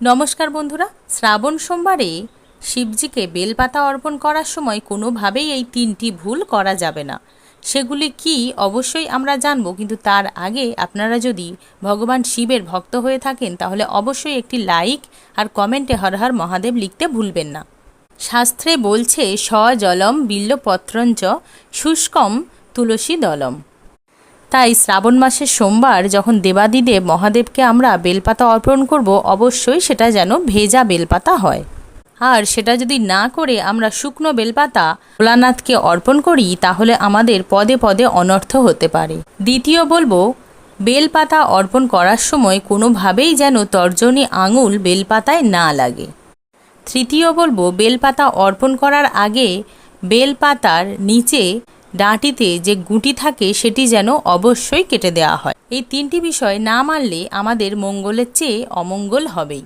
নমস্কার বন্ধুরা, শ্রাবণ সোমবারে শিবজিকে বেলপাতা অর্পণ করার সময় কোনোভাবেই এই তিনটি ভুল করা যাবে না। সেগুলি কি অবশ্যই আমরা জানব, কিন্তু তার আগে আপনারা যদি ভগবান শিবের ভক্ত হয়ে থাকেন, তাহলে অবশ্যই একটি লাইক আর কমেন্টে হর হর মহাদেব লিখতে ভুলবেন না। শাস্ত্রে বলছে স জলম বিল্লপত্রঞ্চ শুষ্কম তুলসী দলম তাই শ্রাবণ মাসের সোমবার যখন দেবাদিদেব মহাদেবকে আমরা বেলপাতা অর্পণ করব, অবশ্যই সেটা যেন ভেজা বেলপাতা হয়। আর সেটা যদি না করে আমরা শুকনো বেলপাতা ভোলানাথকে অর্পণ করি, তাহলে আমাদের পদে পদে অনর্থ হতে পারে। দ্বিতীয় বলব, বেলপাতা অর্পণ করার সময় কোনোভাবেই যেন তর্জনী আঙুল বেলপাতায় না লাগে। তৃতীয় বলব, বেলপাতা অর্পণ করার আগে বেলপাতার নিচে ডাঁটিতে যে গুটি থাকে সেটি যেন অবশ্যই কেটে দেওয়া হয়। এই তিনটি বিষয় না মানলে আমাদের মঙ্গলের চেয়ে অমঙ্গল হবেই।